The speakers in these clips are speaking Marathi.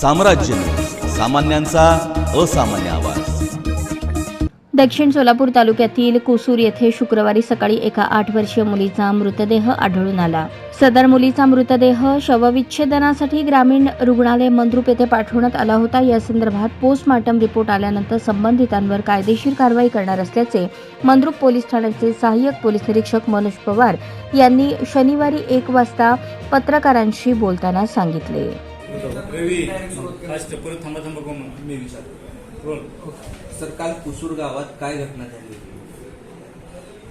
साम्राज्य सामान्यांचा असामान्य आवाज. दक्षिण सोलापूर तालुक्यातील कुसूर येथे शुक्रवारी सकाळी एका आठ वर्षीय मुलीचा मृतदेह आढळून आला. सदर मुलीचा मृतदेह शवविच्छेदनासाठी ग्रामीण रुग्णालय मंद्रुप येथे पाठवण्यात आला होता. या संदर्भात पोस्टमार्टम रिपोर्ट आल्यानंतर संबंधितांवर कायदेशीर कारवाई करणार असल्याचे मंद्रुप पोलीस ठाण्याचे सहाय्यक पोलीस निरीक्षक मनोज पवार यांनी शनिवारी एक वाजता पत्रकारांशी बोलताना सांगितले. रवी फास्ट परत थांबा थांबा गो मग. मी विचारतो रोल सर काल कुसूर गावात काय घटना झाली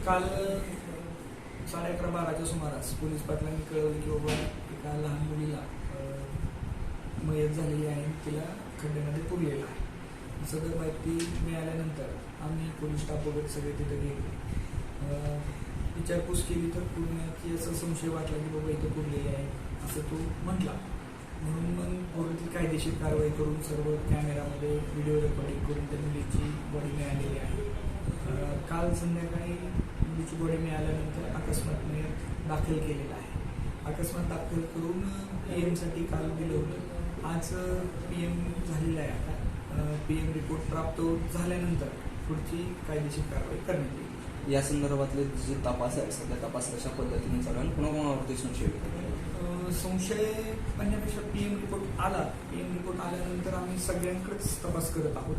काल साडे अकरा बाराच्या सुमारास पोलीस पाटलांनी कळवलं की बाबा एका लहान मुलीला मयत झालेली आहे. तिला खड्ड्यामध्ये पुरलेला आहे. सदर माहिती मिळाल्यानंतर आम्ही पोलीस स्टाफ वगैरे सगळे तिथे गेले. विचारपूस केली तर पूर्ण की असं संशय वाटला की बाबा इथं पुरलेली आहे. असं तो म्हटला. म्हणून मग पूर्ण कायदेशीर कारवाई करून सर्व कॅमेरामध्ये व्हिडिओ रेकॉर्डिंग करून त्या मुलीची बॉडी मिळालेली आहे. काल संध्याकाळी मुलीची बॉडी मिळाल्यानंतर अकस्मातने दाखल केलेला आहे. अकस्मात दाखल करून पी एमसाठी काल दिलं होतं. आज पी एम झालेला आहे आता. पी एम रिपोर्ट प्राप्त झाल्यानंतर पुढची कायदेशीर कारवाई करण्यात येईल. या संदर्भातले जे तपास आहे सध्या तपास कशा पद्धतीने चालू आणि कोणाकोणावरती संशय संशय म्हणण्यापेक्षा पी एम रिपोर्ट आला. पी एम रिपोर्ट आल्यानंतर आम्ही सगळ्यांकडेच तपास करत आहोत.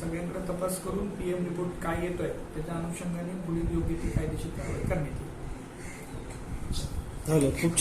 सगळ्यांकडे तपास करून पी एम रिपोर्ट काय येतोय त्याच्या अनुषंगाने पुढील योग्य ती कायदेशीर कारवाई करण्यात येईल. खूप छान.